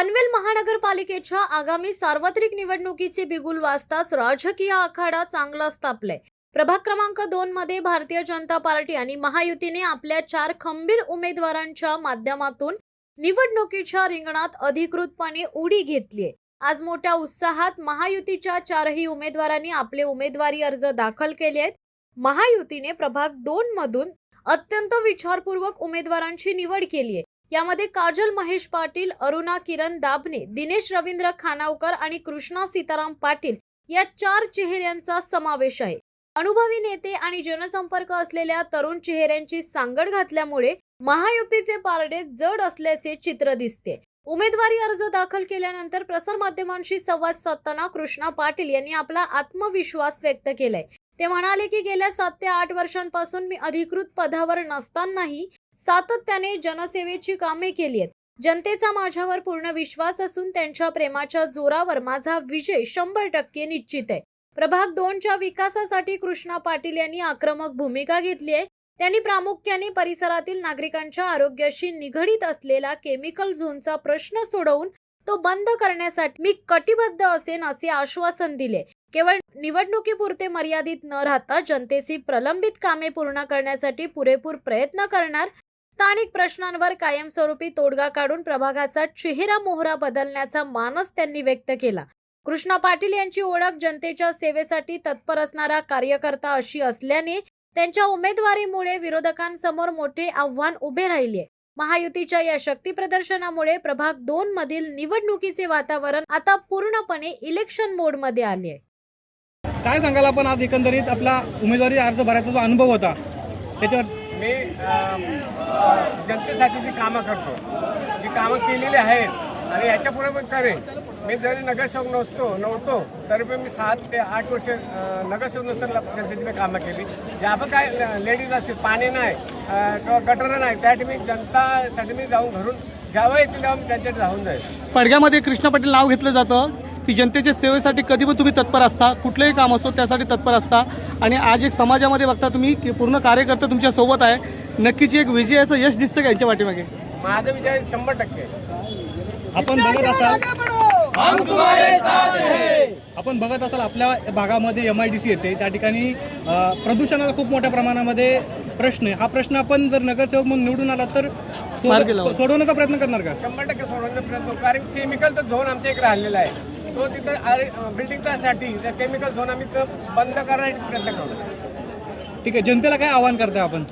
पनवेल महानगरपालिकेच्या आगामी सार्वत्रिक निवडणुकीचे बिगुल वाजताच राजकीय आखाडा चांगलाच तापलाय प्रभाग क्रमांक दोन मध्ये भारतीय जनता पार्टी आणि महायुतीने आपल्या चार खंबीर उमेदवारांच्या माध्यमातून निवडणुकीच्या रिंगणात अधिकृतपणे उडी घेतलीय. आज मोठ्या उत्साहात महायुतीच्या चारही उमेदवारांनी आपले उमेदवारी अर्ज दाखल केले आहेत. महायुतीने प्रभाग दोन मधून अत्यंत विचारपूर्वक उमेदवारांची निवड केली आहे यामध्ये काजल महेश पाटील अरुणा किरण दाभणे दिनेश रवींद्र खानावकर आणि कृष्णा सीताराम पाटील या चार चेहऱ्यांचा समावेश आहे. अनुभवी नेते आणि जनसंपर्क असलेल्या तरुण चेहऱ्यांची सांगड घातल्यामुळे महायुतीचे पारडे जड असल्याचे चित्र दिसते. उमेदवारी अर्ज दाखल केल्यानंतर प्रसारमाध्यमांशी संवाद साधताना कृष्णा पाटील यांनी आपला आत्मविश्वास व्यक्त केलाय. ते म्हणाले की गेल्या सात ते आठ वर्षांपासून मी अधिकृत पदावर नसतानाही सातत्याने जनसेवेची कामे केली आहेत. जनतेचा माझ्यावर पूर्ण विश्वास असून त्यांच्या प्रेमाच्या जोरावर माझा विजय शंभर टक्के निश्चित आहे. प्रभाग दोनच्या विकासासाठी कृष्णा पाटील यांनी आक्रमक भूमिका घेतली आहे. त्यांनी प्रामुख्याने परिसरातील नागरिकांच्या आरोग्याशी निगडीत असलेला केमिकल झोनचा प्रश्न सोडवून तो बंद करण्यासाठी मी कटिबद्ध असेन असे आश्वासन दिले. केवळ निवडणुकीपुरते मर्यादित न राहता जनतेची प्रलंबित कामे पूर्ण करण्यासाठी पुरेपूर प्रयत्न करणार स्थानिक प्रश्नांवर कायमस्वरूपी तोडगा काढून प्रभागाचा चेहरा मोहरा बदलण्याचा मानस त्यांनी व्यक्त केला. कृष्णा पाटील यांची ओळख जनतेच्या सेवेसाठी तत्पर असणारा कार्यकर्ता अशी असल्याने त्यांच्या उमेदवारीमुळे विरोधकांसमोर मोठे आव्हान उभे राहिले. महायुतीच्या या शक्ती प्रदर्शनामुळे प्रभाग दोन मधील निवडणुकीचे वातावरण आता पूर्णपणे इलेक्शन मोडमध्ये आले. काय सांगाल आपण आज एकंदरीत आपला उमेदवारी अर्ज भरायचा जो अनुभव होता? त्याच्यावर मी जनतेसाठी जी कामं करतो जी कामं केलेली आहेत आणि याच्यापुढे पण करेन. मी जरी नगरसेवक नसतो नव्हतो तरी पण मी सात ते आठ वर्ष नगरसेवक नसताना जनतेची मी कामं केली. ज्या पण काय लेडीज असतील पाणी नाही किंवा गटर नाही त्या ठिकाणी जनतासाठी मी जाऊन घरून जेव्हा येतील तेव्हा मी त्यांच्याकडे जाऊन जाईल. पडग्यामध्ये कृष्णा पाटील नाव घेतलं जातं. की जनतेच्या सेवेसाठी कधी पण तुम्ही तत्पर असता. कुठलंही काम असो त्यासाठी तत्पर असता. आणि आज एक समाजामध्ये बघता तुम्ही की पूर्ण कार्यकर्ते तुमच्यासोबत आहे. नक्कीच एक विजयाचं यश दिसतं का यांच्या पाठीमागे? माझा विजय शंभर टक्के. आपण बघत असाल आपण बघत असाल आपल्या भागामध्ये एम आय डी सी येते. त्या ठिकाणी प्रदूषणाचा खूप मोठ्या प्रमाणामध्ये प्रश्न आहे. हा प्रश्न आपण जर नगरसेवक म्हणून निवडून आला तर. सोडवण्याचा प्रयत्न करणार का? शंभर टक्के सोडवण्याचा प्रयत्न करू. कारण केमिकलचा झोन आमच्या इकडे राहिलेला आहे. तो तिथं बिल्डिंगचा साठी त्या केमिकल झोन आम्ही बंद करण्यासाठी प्रयत्न करू ठीक आहे जनतेला काय आवाहन करताय आपण?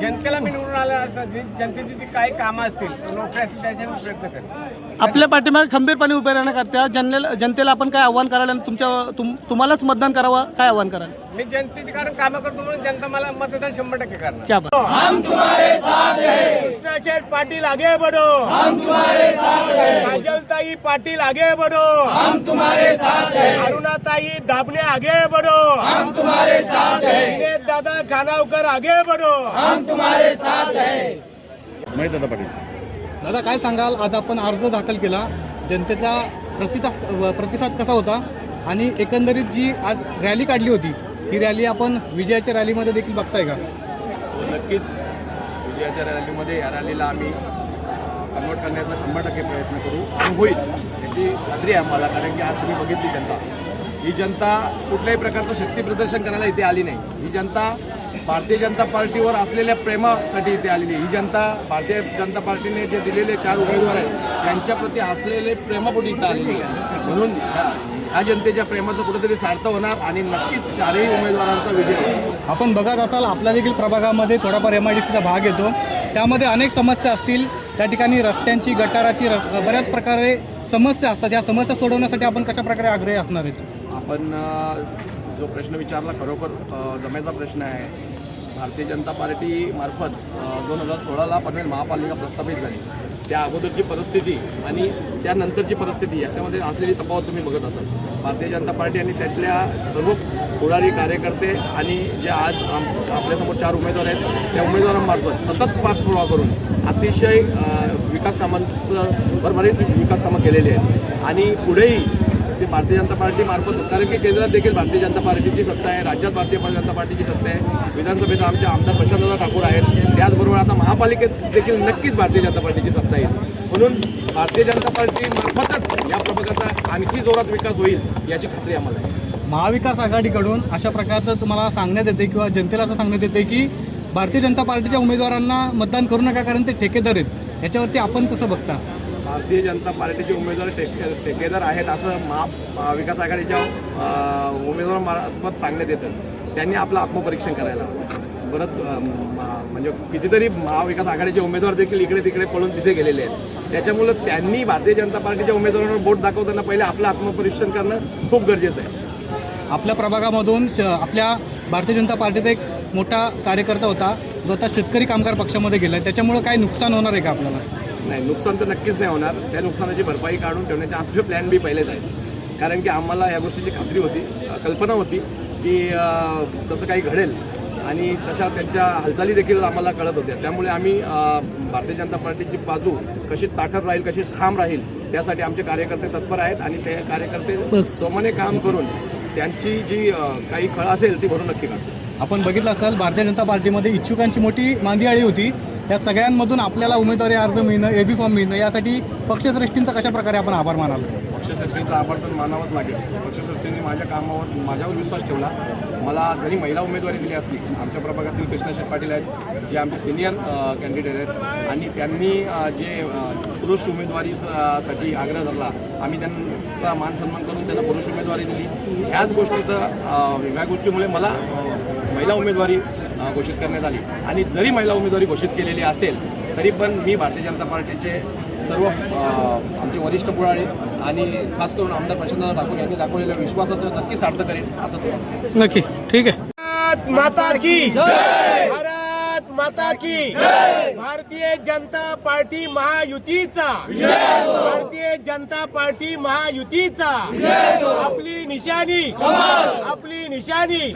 जनतेला मी निवडून आलं असं जनतेची जी काही कामं असतील असतील त्यासाठी मी प्रयत्न करेन. आपल्या पाठीमागे खंबीरपणे उभे राहण्याकरता जनतेला जनतेला आपण काय आव्हान कराल आणि तुमच्या तुम तुम्हालाच मतदान करावं काय आव्हान कराल? मी जनतेची कारण कामं करतो म्हणून जनता मला मतदान शंभर टक्के करणार. क्या बात. पाटील आगे बढ़ो. हम तुम्हारे साथ हैं। काजलताई पाटील आगे बढ़ो. हम तुम्हारे साथ हैं। अरुणाताई दाबने आगे बढ़ो. हम तुम्हारे साथ हैं। दिनेश दादा खानावकर आगे बढ़ो. दादा काय सांगाल? आज आपण अर्ज दाखल केला. जनतेचा प्रतिसाद प्रतिसाद कसा होता? आणि एकंदरीत जी आज रॅली काढली होती ही रॅली आपण विजयाच्या रॅलीमध्ये देखील बघताय का? नक्कीच. विजयाच्या रॅलीमध्ये या रॅलीला आम्ही कन्वर्ट करण्याचा शंभर टक्के प्रयत्न करू. आणि होईल याची खात्री आहे आम्हाला कारण की आज तुम्ही बघितली जनता. ही जनता कुठल्याही प्रकारचं शक्ती प्रदर्शन करायला इथे आली नाही. ही जनता भारतीय जनता पार्टीवर असलेल्या प्रेमासाठी इथे आलेली. ही जनता भारतीय जनता पार्टीने जे दिलेले चार उमेदवार आहेत त्यांच्याप्रती असलेले प्रेमापोटी इथं आलेली आहे. म्हणून ह्या- जनतेच्या प्रेमाचं कुठेतरी सार्थ होणार आणि नक्कीच चारही उमेदवारांचा विजय आपण बघत असाल आपल्या देखील प्रभागामध्ये थोडाफार एम आय डी सीचा भाग येतो. त्यामध्ये अनेक समस्या असतील. त्या ठिकाणी रस्त्यांची गटाराची रस- बऱ्याच प्रकारे समस्या असतात. या समस्या सोडवण्यासाठी आपण कशा प्रकारे आग्रही असणार आहेत? आपण जो प्रश्न विचारला खरोखर जमेचा प्रश्न आहे. भारतीय जनता पार्टीमार्फत दोन हजार सोळाला पनवेल महापालिका प्रस्थापित झाली. त्या अगोदरची परिस्थिती आणि त्यानंतरची परिस्थिती याच्यामध्ये असलेली तफावत तुम्ही बघत असाल. भारतीय जनता पार्टी आणि त्यातल्या सर्व पुढारी कार्यकर्ते आणि जे आज आम आपल्यासमोर चार उमेदवार आहेत त्या उमेदवारांमार्फत सतत पाठपुरावा करून अतिशय विकास कामांचं भरभरीत विकास कामं केलेली आहेत. आणि पुढेही ते भारतीय जनता पार्टी मार्फतच. कारण की केंद्रात देखील भारतीय जनता पार्टीची सत्ता आहे राज्यात भारतीय जनता पार्टीची सत्ता आहे. विधानसभेत आमचे आमदार प्रशांतदा ठाकूर आहेत. त्याचबरोबर आता महापालिकेत देखील नक्कीच भारतीय जनता पार्टीची सत्ता येईल. म्हणून भारतीय जनता पार्टी मार्फतच या प्रभागाचा आणखी जोरात विकास होईल याची खात्री आम्हाला आहे. महाविकास आघाडीकडून अशा प्रकारचं तुम्हाला सांगण्यात येते किंवा जनतेला असं सांगण्यात येते की भारतीय जनता पार्टीच्या उमेदवारांना मतदान करू नका कारण ते ठेकेदार आहेत. याच्यावरती आपण कसं बघता? भारतीय जनता पार्टीचे उमेदवार ठेके ठेकेदार आहेत असं महा महाविकास आघाडीच्या उमेदवार मार्फत सांगण्यात येतं. त्यांनी आपलं आत्मपरीक्षण करायला परत म्हणजे कितीतरी महाविकास आघाडीचे उमेदवार देखील इकडे तिकडे पळून तिथे गेलेले आहेत. त्याच्यामुळं त्यांनी भारतीय जनता पार्टीच्या उमेदवारांवर बोट दाखवताना पहिले आपलं आत्मपरीक्षण करणं खूप गरजेचं आहे. आपल्या प्रभागामधून श- आपल्या भारतीय जनता पार्टीचा एक मोठा कार्यकर्ता होता जो आता शेतकरी कामगार पक्षामध्ये गेला त्याच्यामुळे काय नुकसान होणार आहे का आपल्याला? नाही नुकसान तर नक्कीच नाही होणार. त्या नुकसानाची भरपाई काढून ठेवण्याचे आमचे प्लॅन बी पहिलेच आहे कारण की आम्हाला या गोष्टीची खात्री होती कल्पना होती की तसं काही घडेल. आणि तशा त्यांच्या हालचाली देखील आम्हाला कळत होत्या. त्यामुळे आम्ही भारतीय जनता पार्टीची बाजू कशी ताकद राहील कशी ठाम राहील त्यासाठी आमचे कार्यकर्ते तत्पर आहेत आणि ते कार्यकर्ते सोमाने काम करून त्यांची जी काही खळ असेल ती भरून नक्की काढतील. आपण बघितलं असाल भारतीय जनता पार्टीमध्ये इच्छुकांची मोठी मांदियाळी होती. या सगळ्यांमधून आपल्याला उमेदवारी अर्ज मिळणं एबी फॉर्म मिळणं यासाठी पक्षश्रेष्ठींचा कशा प्रकारे आपण आभार मानाल? पक्षश्रेष्ठींचा आभार तर मानावाच लागेल. पक्षश्रेष्ठींनी माझ्या कामावर माझ्यावर विश्वास ठेवला. मला जरी महिला उमेदवारी दिली असली आमच्या प्रभागातील कृष्णशेठ पाटील आहेत जे आमचे सिनियर कॅन्डिडेट आहेत आणि त्यांनी जे पुरुष उमेदवारीसाठी आग्रह धरला आम्ही त्यांचा मान सन्मान करून त्यांना पुरुष उमेदवारी दिली. ह्याच गोष्टीचं ह्या गोष्टीमुळे मला महिला उमेदवारी घोषित करण्यात आली. आणि जरी महिला उमेदवारी घोषित केलेली असेल तरी पण मी भारतीय जनता पार्टीचे सर्व आमचे वरिष्ठ पुढारी आणि खास करून आमदार प्रशांत ठाकूर यांनी दाखवलेल्या विश्वासाचं नक्कीच सार्थ करेन असं तुम्हाला नक्की. ठीक आहे. भारत माता की भारत माता की भारतीय जनता पार्टी महायुतीचा. भारतीय जनता पार्टी महायुतीचा. आपली निशाणी. आपली निशाणी.